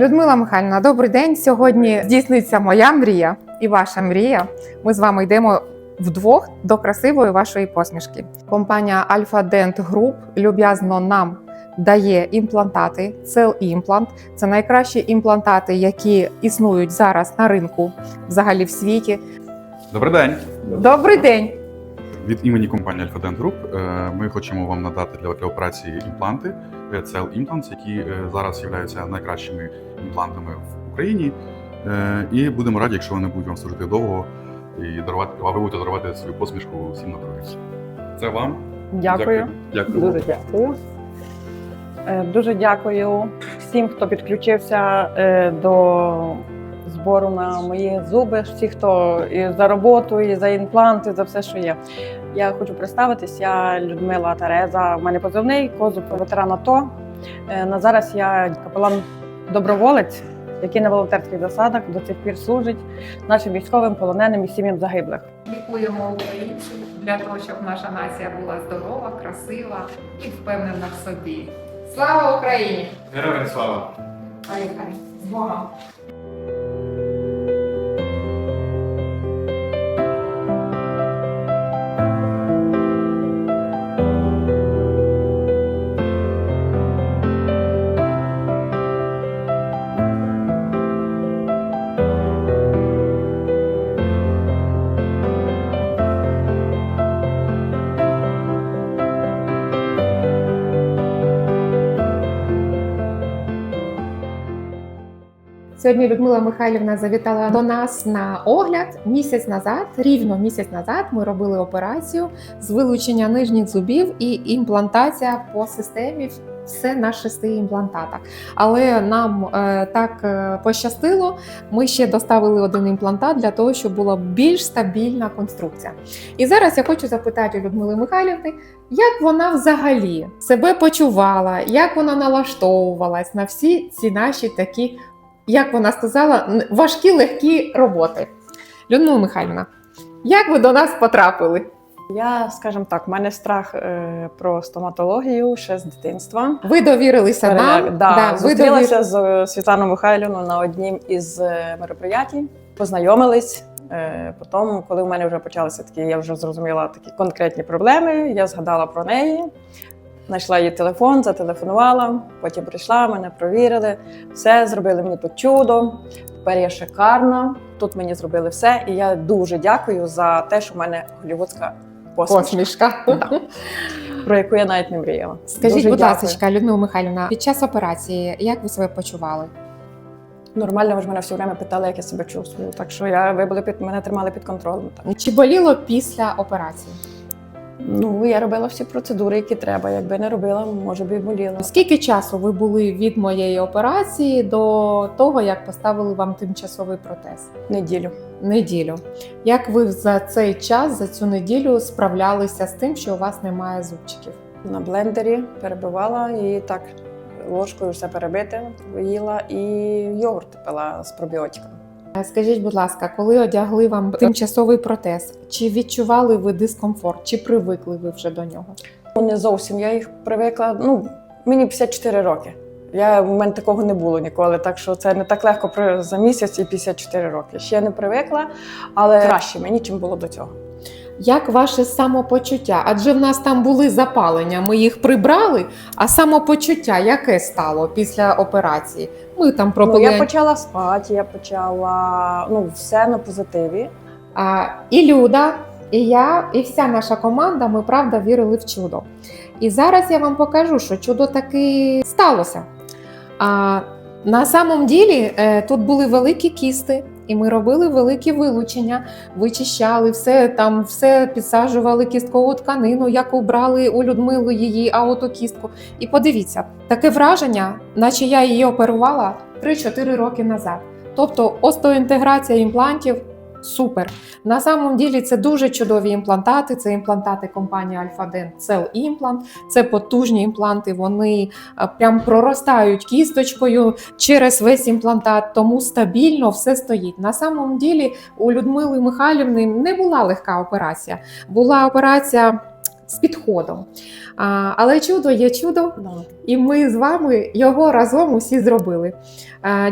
Людмила Михайлівна, добрий день. Сьогодні здійсниться моя мрія і ваша мрія. Ми з вами йдемо вдвох до красивої вашої посмішки. Компанія Alpha Dent Group люб'язно нам дає імплантати. Cell Implant – це найкращі імплантати, які існують зараз на ринку, взагалі в світі. Добрий день. Добрий день! Від імені компанії Alpha Dent Group е, ми хочемо вам надати для, для операції імпланти е, Cell Implants, які е, зараз є найкращими імплантами в Україні. І будемо раді, якщо вони будуть вам служити довго і дарувати, а ви будете дарувати свою посмішку всім на навкруги. Це вам. Дякую. Дякую. Дуже дякую. Дуже дякую всім, хто підключився до збору на мої зуби, всі, хто і за роботу, і за імпланти, за все, що є. Я хочу представитись. Я Людмила Тереза. У мене позивний козуб ветеран АТО. Е, На зараз я капелан доброволець, який на волонтерських засадах до цих пір служить нашим військовим полоненим і сім'ям загиблих. Лікуємо українців для того, щоб наша нація була здорова, красива і впевнена в собі. Слава Україні! Героям слава! З Богом! Сьогодні Людмила Михайлівна завітала до нас на огляд місяць назад. Рівно місяць назад ми робили операцію з вилучення нижніх зубів і імплантація по системі. Все на шести імплантатах. Але нам е, так е, пощастило. Ми ще доставили один імплантат для того, щоб була більш стабільна конструкція. І зараз я хочу запитати у Людмили Михайлівни, як вона взагалі себе почувала, як вона налаштовувалась на всі ці наші такі як вона сказала, важкі легкі роботи. Людмила Михайлівна, як ви до нас потрапили? Я, скажімо так, в мене страх е, про стоматологію ще з дитинства. Ви довірилися нам? Да, Да, ви зустрілася з е, Світланою Михайлівною на однім із е, мероприятій, познайомились. Е, Потім, коли в мене вже почалися такі, я вже зрозуміла такі конкретні проблеми. Я згадала про неї, знайшла її телефон, зателефонувала. Потім прийшла, мене провірили. Все зробили мені тут чудо. Тепер я шикарна. Тут мені зробили все, і я дуже дякую за те, що в мене голівудська посмішка, Посмішка. Про яку я навіть не мріяла. Скажіть, Дуже будь ласка, Людмила Михайлівна, під час операції як ви себе почували? Нормально, ви ж мене все время питали, як я себе чувствую. Так що я ви були під мене тримали під контролем. Так. Чи боліло після операції? Ну я робила всі процедури, які треба. Якби не робила, може б і боліло. Скільки часу ви були від моєї операції до того, як поставили вам тимчасовий протез? Неділю. Неділю. Як ви за цей час, за цю неділю справлялися з тим, що у вас немає зубчиків? На блендері перебивала і так ложкою все перебите, їла і йогурт пила з пробіотиками. Е, Скажіть, будь ласка, коли одягли вам тимчасовий протез, чи відчували ви дискомфорт, чи привикли ви вже до нього? Ну, не зовсім я їх привикла. Ну мені 54 роки. Я в мене такого не було ніколи, так що це не так легко за місяць і 54 роки. Ще не привикла, але краще мені, чим було до цього. Як ваше самопочуття? Адже в нас там були запалення, ми їх прибрали. А самопочуття яке стало після операції? Ми там Ну, я почала спати, я почала ну, все на позитиві. А, і Люда, і я, і вся наша команда, ми правда вірили в чудо. І зараз я вам покажу, що чудо таки сталося. А, на самом ділі е, тут були великі кісти, і ми робили великі вилучення, вичищали все там, все підсаджували кісткову тканину, як убрали у Людмилу її аутокістку. І подивіться, таке враження, наче я її оперувала 3-4 роки назад. Тобто остеоінтеграція імплантів супер. На самом ділі це дуже чудові імплантати. Це імплантати компанії Alpha-Dent Cell Implant. Це потужні імпланти. Вони е, прям проростають кісточкою через весь імплантат, тому стабільно все стоїть. На самом ділі у Людмили Михайлівни не була легка операція. Була операція з підходом. А, але чудо є чудо, і ми з вами його разом усі зробили. А,